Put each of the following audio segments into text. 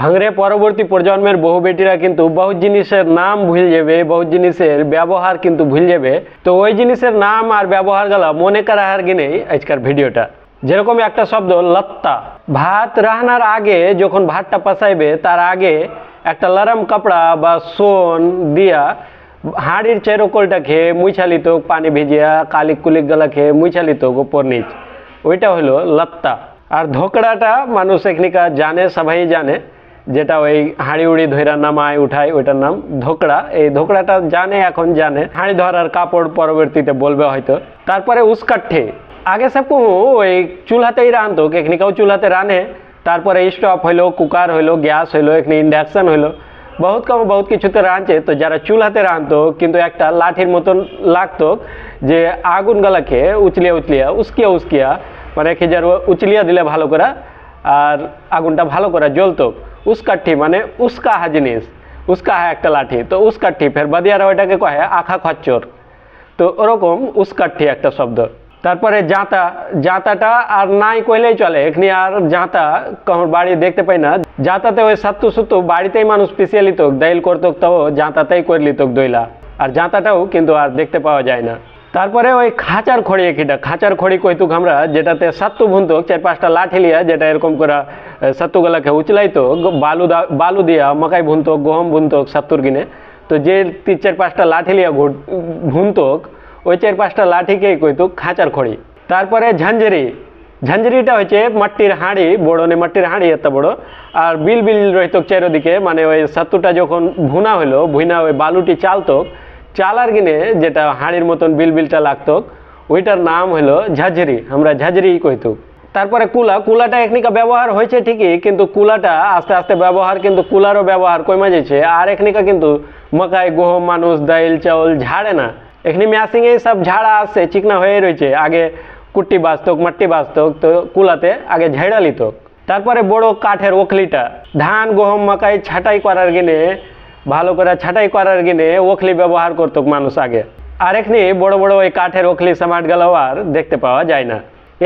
হাংরে পরবর্তী প্রজন্মের বহু বেটিরা কিন্তু বহু জিনিসের নাম ভুল যাবে বহু জিনিসের ব্যবহার কিন্তু ভুল যাবে। তো ওই জিনিসের নাম আর ব্যবহার গেলা মনে করা হার গিনেই আজকের ভিডিওটা। যেরকম একটা শব্দ, লত্তা। ভাত রান্নার আগে যখন ভাতটা পাসাইবে তার আগে একটা লরম কাপড়া বা সোন দিয়া হাঁড়ির চেরোকলটা খেয়ে মুইছালিত পানি ভিজিয়া কালিক কুলিক গলা খেয়ে মুইছালিত গোপর নিচ ওইটা হলো লত্তা। আর ধোকড়াটা মানুষ এখনিকা জানে, সবাই জানে। যেটা ওই হাঁড়ি উড়ি ধৈরা নামায়, উঠায়, ওইটার নাম ধোকড়া। এই ধোকড়াটা জানে, এখন জানে। হাঁড়ি ধরার কাপড় পরবর্তীতে বলবে হয়তো। তারপরে উস্কাঠে আগে কমু ওই চুলাতেই রাঁধতো এখনিকাও চুলাতে রানে তারপরে স্টোভ হইল, কুকার হইল, গ্যাস হইল, এখানে ইন্ডাকশন হইল। বহুত কম, বহুত কিছুতে রাঁধছে। তো যারা চুলাতে রাঁধতো, কিন্তু একটা লাঠির মতন লাগতো যে আগুন গলাকে উচলিয়া উচলিয়া, উস্কিয়া উস্কিয়া মানে খেজার উচলিয়া দিলে ভালো করা, আর আগুনটা ভালো করা জ্বলতো। উস্কাঠি মানে উস্কাহা জিনিস উস্কাহা একটা লাঠি তো উস্কাঠি ফের বাদিয়ারা ওইটাকে কহে আখা খচ্চর তো ওরকম উস্কাঠি একটা শব্দ তারপরে জাঁতা জাঁতাটা আর নাই কইলেই চলে এখানে আর জাঁতা আমার বাড়ি দেখতে পাই না জাঁতাতে ওই সাত্তু সুত্তু বাড়িতেই মানুষ পিছিয়ে লিত দাইল করতো তাও জাঁতাতেই করে লিত দইলা আর জাঁতাটাও কিন্তু আর দেখতে পাওয়া যায় না তারপরে ওই খাঁচার খড়ি একিটা, খাঁচার খড়ি কইতুক আমরা যেটাতে সাত্তু ভুনতুক, চার পাঁচটা লাঠি লিয়া, যেটা এরকম করে সাত্তুগুলাকে উচলাইতো বালু বালু দিয়া মকাই ভুনতক, গহম ভুনতক সাত্তুর কিনে তো যে তিন চার পাঁচটা লাঠি লিয়া ভুনতক, ওই চার পাঁচটা লাঠিকেই কইতুক খাঁচার খড়ি। তারপরে ঝাঞ্ঝরি, ঝাঞ্ঝরিটা হচ্ছে মাটির হাঁড়ি, বড় নে মাটির হাঁড়ি এত বড়, আর বিল বিল রইতক চারিদিকে মানে ওই সাত্তুটা যখন ভুনা হলো ভুনা ওই বালুটি চালতক চালার গিনে যেটা হাঁড়ির মতন বিল বিলটা লাগতো, ওইটার নাম হলো ঝাঁঝরি। আমরা ঝাঁঝরি কইতুক তারপরে কুলা, কুলাটা এখনিকা ব্যবহার হয়েছে ঠিকই, কিন্তু কুলাটা আস্তে আস্তে ব্যবহার, কিন্তু কুলারও ব্যবহার কমে যাচ্ছে আর এখনিকা কিন্তু মকাই, গহম মানুষ, দাইল, চাউল ঝাড়ে না। এখানে ম্যাসিংয়ে সব ঝাড়া আসছে, চিকনা হয়ে রয়েছে আগে কুট্টি বাঁচতক মাটি বাঁচতক, তো কুলাতে আগে ঝেড়া লিত তারপরে বড় কাঠের ওখলিটা। ধান, গহম, মাকাই ছাটাই করার গিনে ভালো করে ছাটাই করার গিনে ওখলি ব্যবহার করতো মানুষ আগে। আর এখনি বড় বড় ওই কাঠের ওখলি সামাট গেল আর দেখতে পাওয়া যায় না।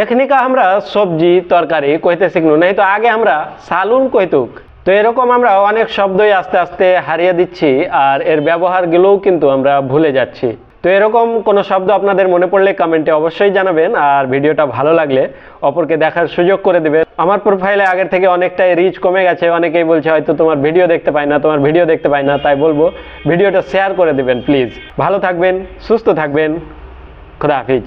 এখনিকা আমরা সবজি, তরকারি কইতে শিখনু, নাই তো আগে আমরা সালুন কইতুক। তো এরকম আমরা অনেক শব্দই আস্তে আস্তে হারিয়ে দিচ্ছি আর এর ব্যবহারগুলোও কিন্তু আমরা ভুলে যাচ্ছি। তো এরকম কোনো শব্দ আপনাদের মনে পড়লে কমেন্টে অবশ্যই জানাবেন, আর ভিডিওটা ভালো লাগলে অপরকে দেখার সুযোগ করে দেবেন। আমার প্রোফাইলে আগের থেকে অনেকটাই রিচ কমে গেছে, অনেকেই বলছে হয়তো তোমার ভিডিও দেখতে পাই না, তোমার ভিডিও দেখতে পাই না, তাই বলব ভিডিওটা শেয়ার করে দেবেন প্লিজ ভালো থাকবেন, সুস্থ থাকবেন, খুদা হাফিজ।